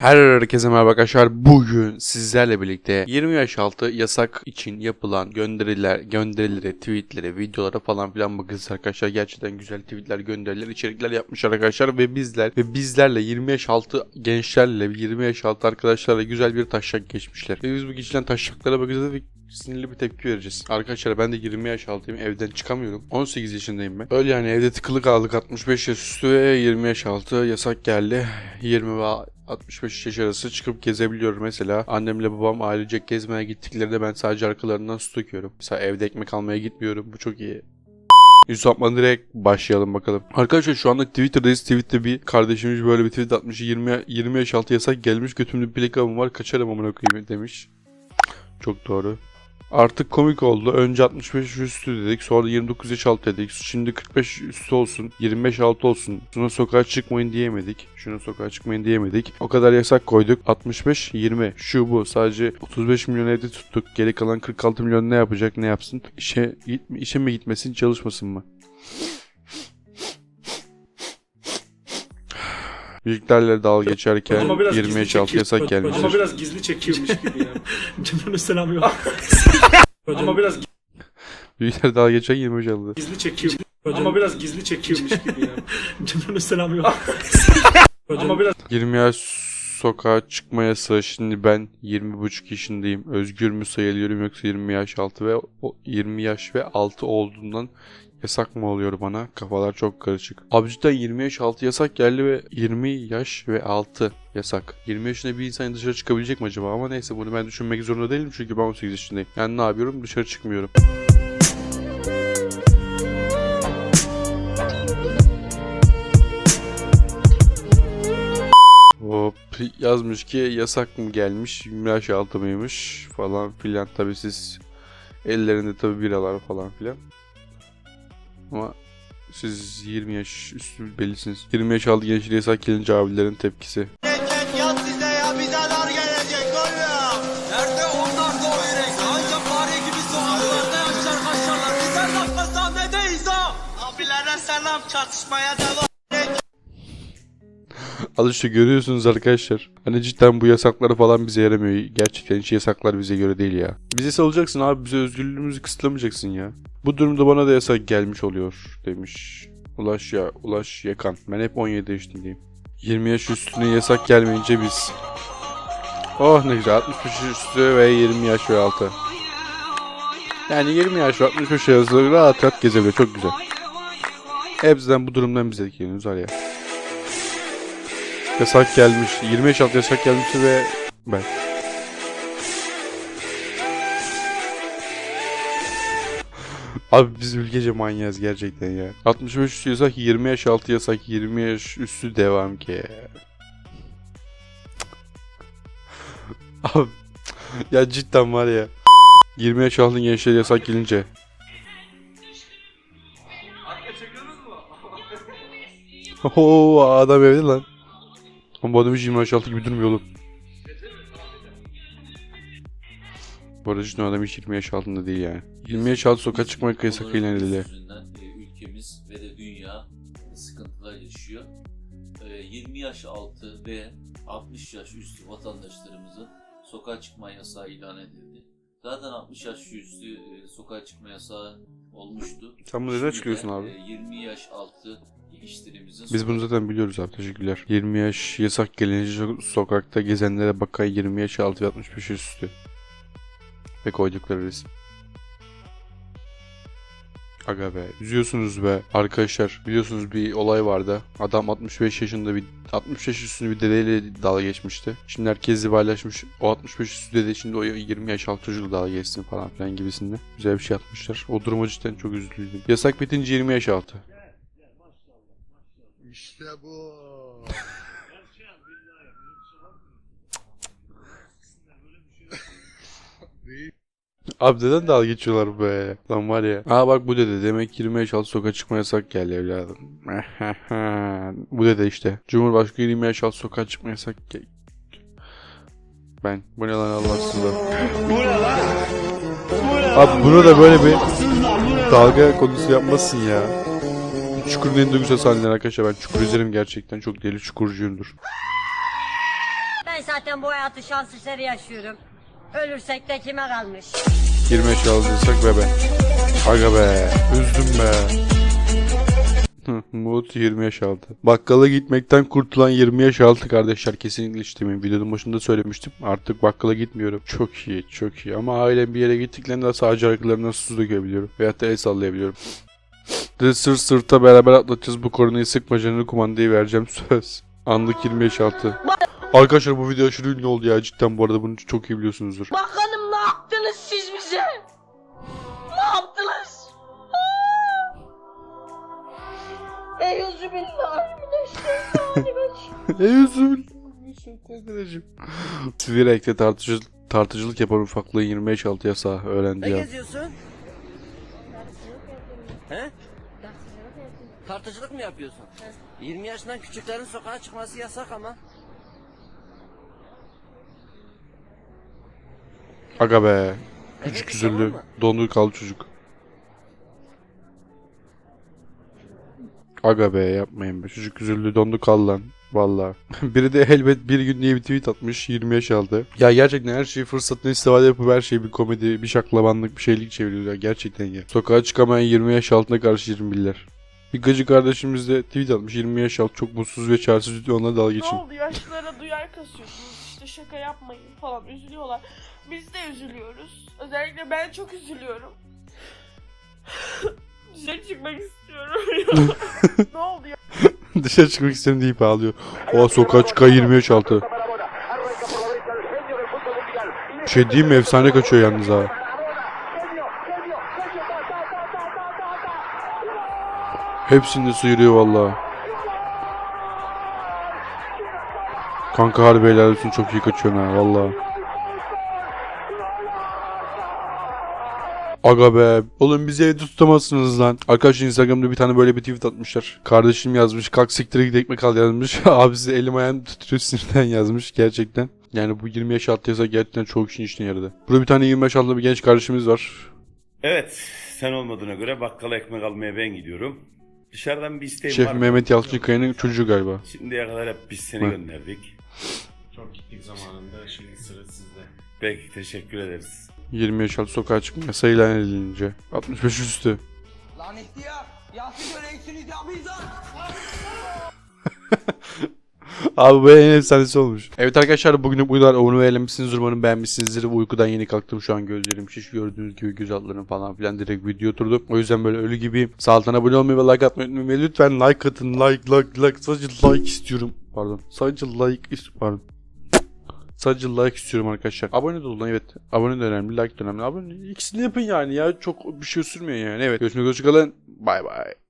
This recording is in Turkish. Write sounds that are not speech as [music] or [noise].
Herkese merhaba arkadaşlar. Bugün sizlerle birlikte 20 yaş altı yasak için yapılan gönderiler, gönderilere, tweetlere, videolara falan filan bakacağız arkadaşlar. Gerçekten güzel tweetler, gönderiler, içerikler yapmışlar arkadaşlar ve bizler ve bizlerle 20 yaş altı gençlerle 20 yaş altı arkadaşlarla güzel bir taşak geçmişler. Ve biz bu geçilen taşaklara bakacağız ve sinirli bir tepki vereceğiz. Arkadaşlar ben de 20 yaş altıyım. Evden çıkamıyorum. 18 yaşındayım ben. Öyle yani evde tıkılı kaldık. 65 yaş üstü ve 20 yaş altı yasak geldi. 20 ve 65 yaş arası çıkıp gezebiliyorum. Mesela annemle babam ailecek gezmeye gittiklerinde ben sadece arkalarından su döküyorum. Mesela evde ekmek almaya gitmiyorum. Bu çok iyi. Atma direkt başlayalım bakalım. Arkadaşlar şu anda Twitter'dayız. Twitter'da bir kardeşimiz böyle bir tweet atmış. 20, 20 yaş altı yasak gelmiş. Götümde bir plakabım var. Kaçarım amına koyayım demiş. Çok doğru. Artık komik oldu. Önce 65 üstü dedik. Sonra 29 yaş altı dedik. Şimdi 45 üstü olsun. 25 altı olsun. Şuna sokağa çıkmayın diyemedik. Şuna sokağa çıkmayın diyemedik. O kadar yasak koyduk. 65 20 şu bu. Sadece 35 milyon evde tuttuk. Geri kalan 46 milyon ne yapacak? Ne yapsın? İşe işe mi gitmesin, çalışmasın mı? Büyüklerle [laughs] dalga geçerken Ama biraz 20 gizli çekiyor. yasak gelmiş. Ama biraz gizli çekiyormuş gibi ya. [laughs] Cümlenin selamı yok. Ama biraz Büyükler dalga geçen 20 yaş altı. gizli çekiyor. Ama biraz gizli çekiyormuş gibi ya. Cümlenin selamı yok. Ama biraz 20 yaş sokağa çıkma yasağı. Şimdi ben 20,5 yaşındayım. Özgür mü sayılıyorum yoksa 20 yaş altı ve o 20 yaş ve altı olduğundan yasak mı oluyor bana? Kafalar çok karışık. Cidden 20 yaş altı yasak geldi ve 20 yaş ve altı yasak. 20 yaşında bir insan dışarı çıkabilecek mi acaba? Ama neyse bunu ben düşünmek zorunda değilim çünkü ben 18 yaşındayım. Yani ne yapıyorum? Dışarı çıkmıyorum. Hop yazmış ki yasak mı gelmiş 20 yaş altı mıymış falan filan tabi siz ellerinde tabi biralar falan filan ama siz 20 yaş üstü bellisiniz. 20 yaş altı gençliğe yasak gelince abilerin tepkisi. Çatışmaya devam. Al işte görüyorsunuz arkadaşlar. Hani cidden bu yasakları falan bize yaramıyor. Gerçekten hiç yasaklar bize göre değil ya. Bizi salacaksın abi bize özgürlüğümüzü kısıtlamayacaksın ya. Bu durumda bana da yasak gelmiş oluyor demiş. Ulaş ya Ulaş Yakan. Ben hep 17 yaşındayım. 20 yaş üstüne yasak gelmeyince biz. Oh ne güzel 65 yaş üstü ve 20 yaş ve altı. Yani 20 yaş ve 65 yaş rahat rahat gezebiliyor çok güzel. Hepsinden bu durumdan biz etkileniyoruz var ya. Yasak gelmiş. 20 yaş altı yasak gelmişti ve ben. Abi biz ülkece manyağız gerçekten ya. 65 üstü yasak, 20 yaş altı yasak, 20 yaş üstü devam ki. Abi ya cidden var ya. 20 yaş altı gençler yasak gelince. Oo adam evde lan. Ama bu adam hiç 20 yaş altı gibi durmuyor oğlum. Bu arada cidden adam hiç 20 yaş altında değil yani. 20 yaş altı sokağa çıkmak yasak ilan edildi. e, ülkemiz ve de dünya sıkıntılar yaşıyor. E, 20 yaş altı ve 60 yaş üstü vatandaşlarımızın sokağa çıkma yasağı ilan edildi. Zaten 60 yaş üstü e, sokağa çıkma yasağı olmuştu. Sen bunu neden de, abi? e, 20 yaş altı Biz bunu zaten biliyoruz abi teşekkürler. 20 yaş yasak gelince so- sokakta gezenlere bakay 20 yaş altı ve 65 yaş üstü. Ve koydukları resim. Aga be üzüyorsunuz be. Arkadaşlar biliyorsunuz bir olay vardı. Adam 65 yaşında bir 65 yaş üstünde bir dedeyle dalga geçmişti. Şimdi herkes paylaşmış o 65 üstü dede şimdi o 20 yaş altı çocukla dalga geçsin falan filan gibisinde. Güzel bir şey atmışlar o duruma cidden çok üzüldüm. Yasak bitince 20 yaş altı İşte bu. Abi neden dalga geçiyorlar be? Lan var ya. Aa bak bu dede. Demek 20 yaş altı sokağa çıkma yasak geldi evladım. [laughs] bu dede işte. Cumhurbaşkanı 20 yaş altı sokağa çıkma yasak gel- Ben. Bu ne lan Allah size. Abi bunu da böyle bir dalga konusu yapmasın ya. Çukur'un en duygusal sahneleri arkadaşlar. Ben Çukur izlerim gerçekten. Çok deli Çukurcuyumdur. Ben zaten bu hayatı şans eseri yaşıyorum. Ölürsek de kime kalmış? 20 yaş aldıysak ve ben. Aga be. Üzdüm be. Umut 20 yaş altı. Bakkala gitmekten kurtulan 20 yaş altı kardeşler kesinlikle istemeyin. Videonun başında söylemiştim. Artık bakkala gitmiyorum. Çok iyi, çok iyi. Ama ailem bir yere gittiklerinde sadece arkalarına su dökebiliyorum. Veyahut da el sallayabiliyorum. De sırt sırta beraber atlatacağız. Bu koronayı sıkma canını kumandayı vereceğim [laughs] söz. Anlık 20 yaş altı. Arkadaşlar bu video aşırı ünlü oldu ya cidden bu arada bunu çok iyi biliyorsunuzdur. Bakalım ne yaptınız siz bize? Ne yaptınız? Eyyüzübillahimineşşeytanirracim. Ey üzüm. Twirek'te tartışıl tartıcılık yapan ufaklığın 25 altı yasağı öğrendi ya. geziyorsun? He? Tartıcılık mı yapıyorsun? 20 yaşından küçüklerin sokağa çıkması yasak ama. Aga be. Küçük Evet, üzüldü. tamam mı? Dondu kaldı çocuk. Aga be yapmayın be. Çocuk üzüldü dondu kaldı lan. Valla. [laughs] Biri de elbet bir gün diye bir tweet atmış 20 yaş aldı. Ya gerçekten her şeyi fırsatını istifade yapıp her şeyi bir komedi, bir şaklabanlık, bir şeylik çeviriyor ya gerçekten ya. Sokağa çıkamayan 20 yaş altına karşı 21'ler. Bir gacı kardeşimiz de tweet atmış 20 yaş altı çok mutsuz ve çaresiz diyor onunla dalga Ne geçin. oldu yaşlılara duyar kasıyorsunuz işte şaka yapmayın falan üzülüyorlar. Biz de üzülüyoruz. Özellikle ben çok üzülüyorum. Çıkmak istiyorum ya. [laughs] ne oldu ya? [laughs] Dışarı çıkmak istedim deyip ağlıyor. O sokağa çıkan 20 yaş altı. Bir şey diyeyim mi? Efsane kaçıyor yalnız ha. Hepsini de sıyırıyor valla. Kanka harbi helal olsun çok iyi kaçıyorsun ha valla. Aga be. Oğlum bizi evde tutamazsınız lan. Arkadaşlar Instagram'da bir tane böyle bir tweet atmışlar. Kardeşim yazmış. Kalk siktir git ekmek al yazmış. [laughs] Abisi elim ayağım tutuyor sinirden [laughs] yazmış gerçekten. Yani bu 20 yaş altı yasa gerçekten çok işin işine yaradı. Burada bir tane 25 altında bir genç kardeşimiz var. Evet, sen olmadığına göre bakkala ekmek almaya ben gidiyorum. Dışarıdan bir isteğim Şef var mı? Mehmet Yalçınkaya'nın çocuğu galiba. Şimdiye kadar hep biz seni Hı. gönderdik. Çok gittik zamanında şimdi sıra sizde. Peki, teşekkür ederiz. 20 yaş altı sokağa çıkma yasağı ilan edilince. 65 üstü. Lanetli ya. Ya siz öyleyksiniz ya bizden. Abi bu en efsanesi olmuş. Evet arkadaşlar bugün bu kadar onu eğlenmişsiniz umarım beğenmişsinizdir. Uykudan yeni kalktım şu an gözlerim şiş gördüğünüz gibi göz altlarım falan filan direkt video oturdu. O yüzden böyle ölü gibi sağlıktan abone olmayı ve like atmayı unutmayın. Ve lütfen like atın like like like sadece like istiyorum. Pardon sadece like istiyorum. Pardon. Sadece like istiyorum arkadaşlar. Abone de olun evet. Abone de önemli, like de önemli. Abone ikisini yapın yani ya. Çok bir şey sürmüyor yani. Evet. Görüşmek üzere. Hoşçakalın. Bay bay.